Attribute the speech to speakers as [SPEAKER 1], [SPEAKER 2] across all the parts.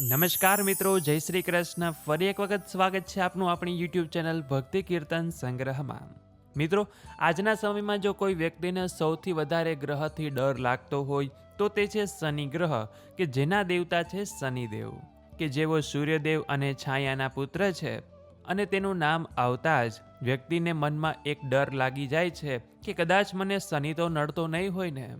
[SPEAKER 1] નમસ્કાર મિત્રો, જય શ્રી કૃષ્ણ. ફરી એક વખત સ્વાગત છે આપનું આપણી યુટ્યુબ ચેનલ ભક્તિ કીર્તન સંગ્રહમાં. મિત્રો, આજના સમયમાં જો કોઈ વ્યક્તિને સૌથી વધારે ગ્રહથી ડર લાગતો હોય, તો તે છે શનિ ગ્રહ, કે જેના દેવતા છે શનિદેવ, કે જેઓ સૂર્યદેવ અને છાયાના પુત્ર છે. અને તેનું નામ આવતા જ વ્યક્તિને મનમાં એક ડર લાગી જાય છે, કે કદાચ મને શનિ તો નડતો નહીં હોય ને.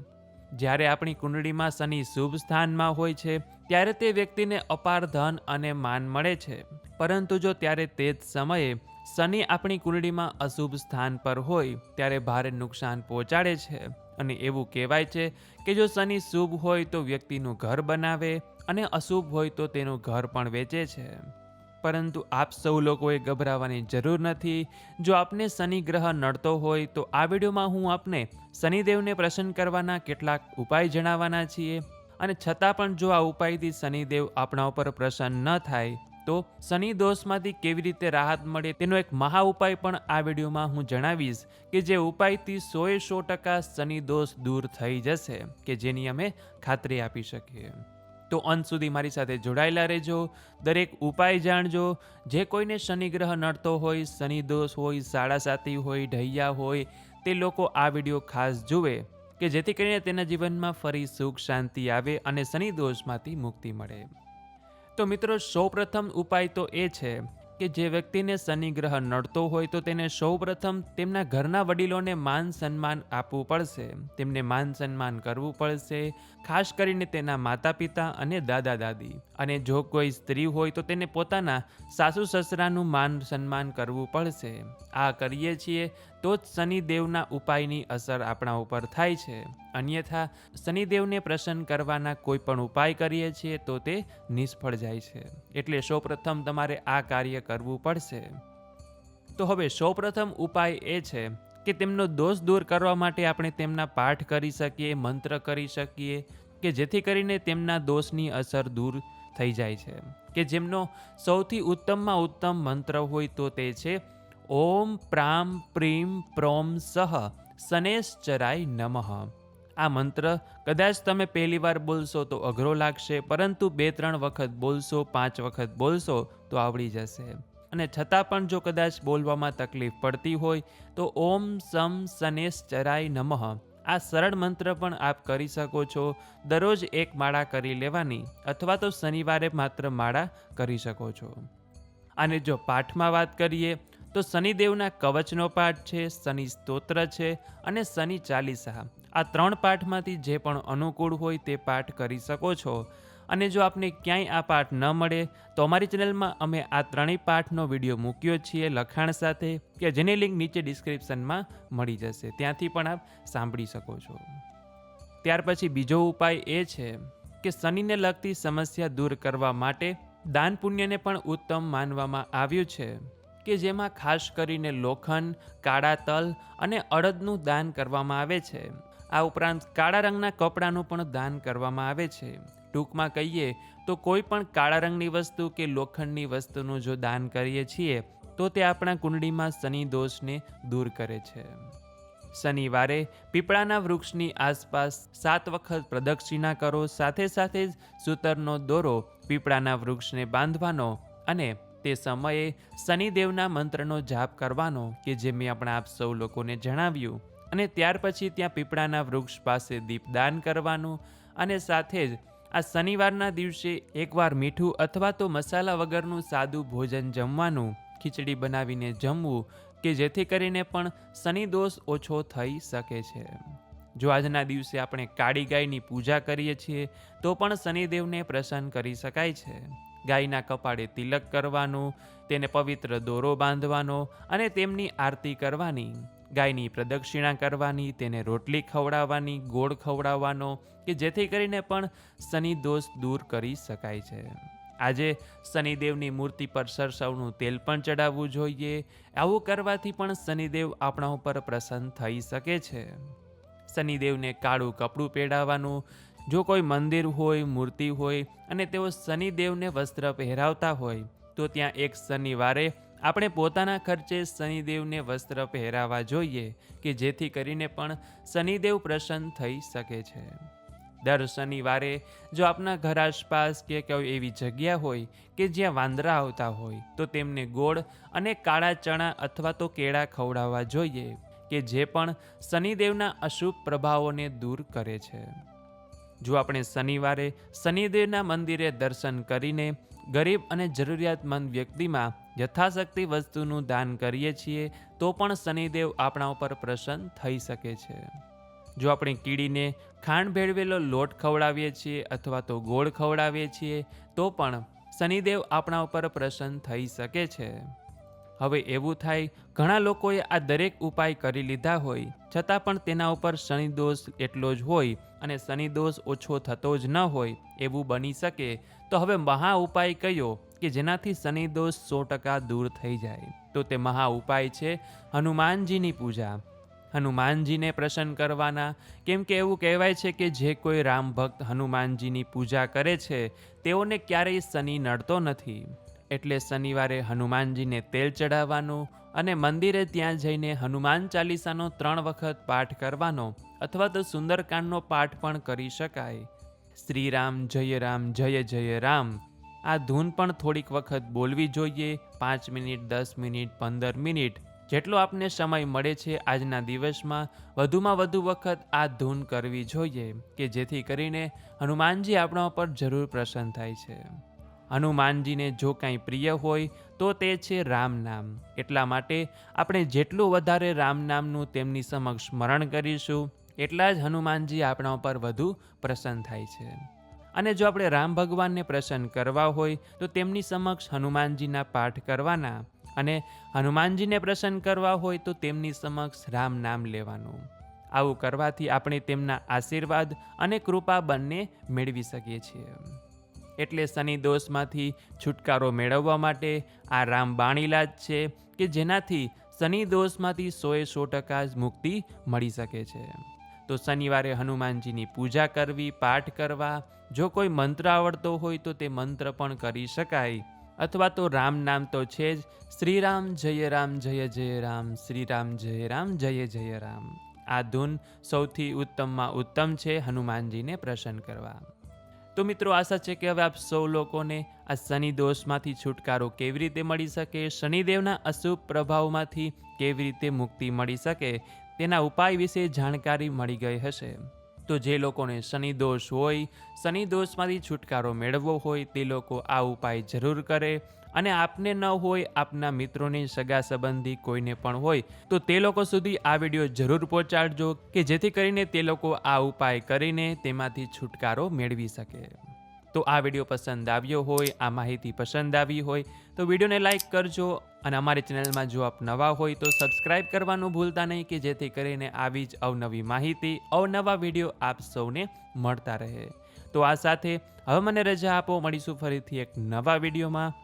[SPEAKER 1] જ્યારે આપણી કુંડળીમાં શનિ શુભ સ્થાનમાં હોય છે, ત્યારે તે વ્યક્તિને અપાર ધન અને માન મળે છે. પરંતુ જો ત્યારે તે જ સમયે શનિ આપણી કુંડળીમાં અશુભ સ્થાન પર હોય, ત્યારે ભારે નુકસાન પહોંચાડે છે. અને એવું કહેવાય છે કે જો શનિ શુભ હોય તો વ્યક્તિનું ઘર બનાવે અને અશુભ હોય તો તેનું ઘર પણ વેચે છે. પરંતુ આપ સૌ લોકોએ ગભરાવાની જરૂર નથી. જો આપને શનિ ગ્રહ નડતો હોય તો આ વિડીયોમાં હું આપને શનિદેવને પ્રસન્ન કરવાના કેટલાક ઉપાય જણાવવાના છીએ. અને છતાં પણ જો આ ઉપાયથી શનિદેવ આપણા ઉપર પ્રસન્ન ન થાય, તો શનિ દોષમાંથી કેવી રીતે રાહત મળે તેનો એક મહા ઉપાય પણ આ વિડીયોમાં હું જણાવીશ કે જે ઉપાયથી સોએ સો ટકા શનિ દોષ દૂર થઈ જશે, કે જેની અમે ખાતરી આપી શકીએ. તો અંત સુધી મારી સાથે જોડાયેલા રહેજો. દરેક ઉપાય જાણજો. જે કોઈને શનિ ગ્રહ નડતો હોય, શનિ દોષ હોય, સાડા સાતી હોય, ઢૈયા હોય, તે લોકો આ વીડિયો ખાસ જુએ કે જેથી કરીને તેના જીવનમાં ફરી સુખ, શાંતિ આવે અને શનિ દોષમાંથી મુક્તિ મળે. તો મિત્રો, સૌપ્રથમ ઉપાય તો એ છે કે જે વ્યક્તિને શનિ ગ્રહ નડતો હોય તો તેને સૌપ્રથમ તેમના ઘરના વડીલોને માન સન્માન આપવું પડશે. તેમને માન સન્માન કરવું પડશે, ખાસ કરીને તેના માતા પિતા અને દાદા દાદી અને જો કોઈ સ્ત્રી હોય તો તેને પોતાના સાસુ સસરાનું માન સન્માન કરવું પડશે. આ કરીએ છીએ તો જ શનિદેવના ઉપાયની અસર આપણા ઉપર થાય છે. અન્યથા, શનિદેવને પ્રસન્ન કરવાના કોઈ પણ ઉપાય કરીએ છીએ તો તે નિષ્ફળ જાય છે. એટલે સૌપ્રથમ તમારે આ કાર્ય કરવું પડશે. તો હવે સૌપ્રથમ ઉપાય એ છે કે તેમનો દોષ દૂર કરવા માટે આપણે તેમના પાઠ કરી શકીએ, મંત્ર કરી શકીએ કે જેથી કરીને તેમના દોષની અસર દૂર થઈ જાય છે. કે જેમનો સૌથી ઉત્તમમાં ઉત્તમ મંત્ર હોય તો તે છે, ઓમ પ્રામ પ્રીમ પ્રોમ સહ શનેશ્ચરાય નમઃ. આ મંત્ર કદાચ તમે પહેલી વાર બોલશો તો અઘરો લાગશે, પરંતુ બે ત્રણ વખત બોલશો, પાંચ વખત બોલશો તો આવડી જશે. અને છતાં પણ જો કદાચ બોલવામાં તકલીફ પડતી હોય તો ઓમ સમ શનેશ્ચરાય નમઃ. આ સરળ મંત્ર પણ આપ કરી શકો છો. દરરોજ એક માળા કરી લેવાની અથવા તો શનિવારે માત્ર માળા કરી શકો છો. અને જો પાઠમાં વાત કરીએ, તો શનિદેવના કવચનો પાઠ છે, શનિ સ્તોત્ર છે અને શનિ ચાલીસા. આ ત્રણ પાઠમાંથી જે પણ અનુકૂળ હોય તે પાઠ કરી શકો છો. અને જો આપને ક્યાંય આ પાઠ ન મળે, તો અમારી ચેનલમાં અમે આ ત્રણેય પાઠનો વીડિયો મૂક્યો છીએ લખાણ સાથે, કે જેની લિંક નીચે ડિસ્ક્રિપ્શનમાં મળી જશે. ત્યાંથી પણ આપ સાંભળી શકો છો. ત્યાર પછી બીજો ઉપાય એ છે કે શનિને લગતી સમસ્યા દૂર કરવા માટે દાન પુણ્યને પણ ઉત્તમ માનવામાં આવ્યું છે, કે જેમાં ખાસ કરીને લોખંડ, કાળા તલ અને અડદનું દાન કરવામાં આવે છે. આ ઉપરાંત કાળા રંગના કપડાનું પણ દાન કરવામાં આવે છે. ટૂંકમાં કહીએ તો કોઈ પણ કાળા રંગની વસ્તુ કે લોખંડની વસ્તુનું જો દાન કરીએ છીએ, તો તે આપણા કુંડળીમાં શનિ દોષને દૂર કરે છે. શનિવારે પીપળાના વૃક્ષની આસપાસ સાત વખત પ્રદક્ષિણા કરો, સાથે સાથે જ સૂતરનો દોરો પીપળાના વૃક્ષને બાંધવાનો અને તે સમયે શનિદેવના મંત્રનો જાપ કરવાનો કે જે મેં આપણા આપ સૌ લોકોને જણાવ્યું અને ત્યાર પછી ત્યાં પીપળાના વૃક્ષ પાસે દીપદાન કરવાનું અને સાથે જ આ શનિવારના દિવસે એકવાર મીઠું અથવા તો મસાલા વગરનું સાદું ભોજન જમવાનું ખીચડી બનાવીને જમવું કે જેથી કરીને પણ શનિ દોષ ઓછો થઈ શકે છે. જો આજના દિવસે આપણે કાળી ગાયની પૂજા કરીએ છીએ, તો પણ શનિદેવને પ્રસન્ન કરી શકાય છે. ગાયના કપાળે તિલક કરવાનું, તેને પવિત્ર દોરો બાંધવાનો અને તેમની આરતી કરવાની. ગાયની પ્રદક્ષિણા કરવાની, તેને રોટલી ખવડાવવાની, ગોળ ખવડાવવાનો કે જેથી કરીને પણ શનિ દોષ દૂર કરી શકાય છે. આજે શનિદેવની મૂર્તિ પર સરસવનું તેલ પણ ચડાવવું જોઈએ. આવું કરવાથી પણ શનિદેવ આપણા ઉપર પ્રસન્ન થઈ શકે છે. શનિદેવને કાળું કપડું પહેરાવવાનું, જો કોઈ મંદિર હોય, મૂર્તિ હોય અને તેઓ શનિદેવને વસ્ત્ર પહેરાવતા હોય, તો ત્યાં એક શનિવારે આપણે પોતાના ખર્ચે શનિદેવને વસ્ત્ર પહેરાવા જોઈએ કે જેથી કરીને પણ શનિદેવ પ્રસન્ન થઈ શકે છે. દર શનિવારે જો આપના ઘર આસપાસ કે કોઈ એવી જગ્યા હોય કે જ્યાં વાંદરા આવતા હોય, તો તેમને ગોળ અને કાળા ચણા અથવા તો કેળા ખવડાવવા જોઈએ કે જે પણ શનિદેવના અશુભ પ્રભાવોને દૂર કરે છે. જો આપણે શનિવારે શનિદેવના મંદિરે દર્શન કરીને ગરીબ અને જરૂરિયાતમંદ વ્યક્તિમાં યથાશક્તિ વસ્તુનું દાન કરીએ છીએ, તો પણ શનિદેવ આપણા ઉપર પ્રસન્ન થઈ શકે છે. જો આપણે કીડીને ખાંડ ભેળવેલો લોટ ખવડાવીએ છીએ અથવા તો ગોળ ખવડાવીએ છીએ, તો પણ શનિદેવ આપણા ઉપર પ્રસન્ન થઈ શકે છે. હવે એવું થાય, ઘણા લોકોએ આ દરેક ઉપાય કરી લીધા હોય, છતાં પણ તેના ઉપર શનિદોષ એટલો જ હોય અને શનિદોષ ઓછો થતો જ ન હોય એવું બની શકે. તો હવે મહા ઉપાય કયો કે જેનાથી શનિદોષ સો ટકા દૂર થઈ જાય? તો તે મહા ઉપાય છે હનુમાનજીની પૂજા. હનુમાનજીને પ્રસન્ન કરવાના. કેમ કે એવું કહેવાય છે કે જે કોઈ રામ ભક્ત હનુમાનજીની પૂજા કરે છે, તેઓને ક્યારેય શનિ નડતો નથી. એટલે શનિવારે હનુમાનજીને તેલ ચડાવવાનું અને મંદિરે ત્યાં જઈને હનુમાન ચાલીસાનો ત્રણ વખત પાઠ કરવાનો અથવા તો સુંદરકાંડનો પાઠ પણ કરી શકાય. શ્રીરામ, જય રામ, જય જય રામ. આ ધૂન પણ થોડીક વખત બોલવી જોઈએ. પાંચ મિનિટ, દસ મિનિટ, પંદર મિનિટ જેટલો આપને સમય મળે છે આજના દિવસમાં, વધુમાં વધુ વખત આ ધૂન કરવી જોઈએ કે જેથી કરીને હનુમાનજી આપણા ઉપર જરૂર પ્રસન્ન થાય છે. હનુમાનજીને જો કાંઈ પ્રિય હોય, તો તે છે રામ નામ. એટલા માટે આપણે જેટલું વધારે રામ નામનું તેમની સમક્ષ સ્મરણ કરીશું, એટલા જ હનુમાનજી આપણા ઉપર વધુ પ્રસન્ન થાય છે. અને જો આપણે રામ ભગવાનને પ્રસન્ન કરવા હોય, તો તેમની સમક્ષ હનુમાનજીના પાઠ કરવાના અને હનુમાનજીને પ્રસન્ન કરવા હોય, તો તેમની સમક્ષ રામ નામ લેવાનું. આવું કરવાથી આપણે તેમના આશીર્વાદ અને કૃપા બંને મેળવી શકીએ છીએ. એટલે શનિ દોષમાંથી છુટકારો મેળવવા માટે આ રામબાણીલા જ છે કે જેનાથી શનિ દોષમાંથી સોએ સો ટકા જ મુક્તિ મળી શકે છે. તો શનિવારે હનુમાનજીની પૂજા કરવી, પાઠ કરવા, જો કોઈ મંત્ર આવડતો હોય તો તે મંત્ર પણ કરી શકાય. અથવા તો રામ નામ તો છે જ શ્રીરામ જય રામ જય જય રામ, શ્રીરામ જય રામ જય જય રામ. આ ધૂન સૌથી ઉત્તમમાં ઉત્તમ છે હનુમાનજીને પ્રસન્ન કરવા. તો મિત્રો આશા છે કે હવે આપ સૌ લોકોને આ શનિ દોષમાંથી છુટકારો કેવી રીતે મળી શકે, શનિદેવના અશુભ પ્રભાવમાંથી કેવી રીતે મુક્તિ મળી શકે, તેના ઉપાય વિશે જાણકારી મળી ગઈ હશે. તો જે લોકોને શનિ દોષ હોય, શનિ દોષમાંથી છુટકારો મેળવવો હોય તે લોકો આ ઉપાય જરૂર કરે. અને આપને ન હોય, આપના મિત્રોની સગા સંબંધી કોઈને પણ હોય, તો તે લોકો સુધી આ વીડિયો જરૂર પહોંચાડજો, કે જેથી કરીને તે લોકો આ ઉપાય કરીને તેમાંથી છુટકારો મેળવી શકે. તો આ વીડિયો પસંદ આવ્યો હોય, આ માહિતી પસંદ આવી હોય, તો વિડીયોને લાઇક કરજો અને અમારી ચેનલમાં જો આપ નવા હોય, તો સબસ્ક્રાઇબ કરવાનું ભૂલતા નહીં, કે જેથી કરીને આવી જ અવનવી માહિતી, અવનવા વીડિયો આપ સૌને મળતા રહે. તો આ સાથે હવે મને રજા આપો, મળીશું ફરીથી એક નવા વિડીયોમાં.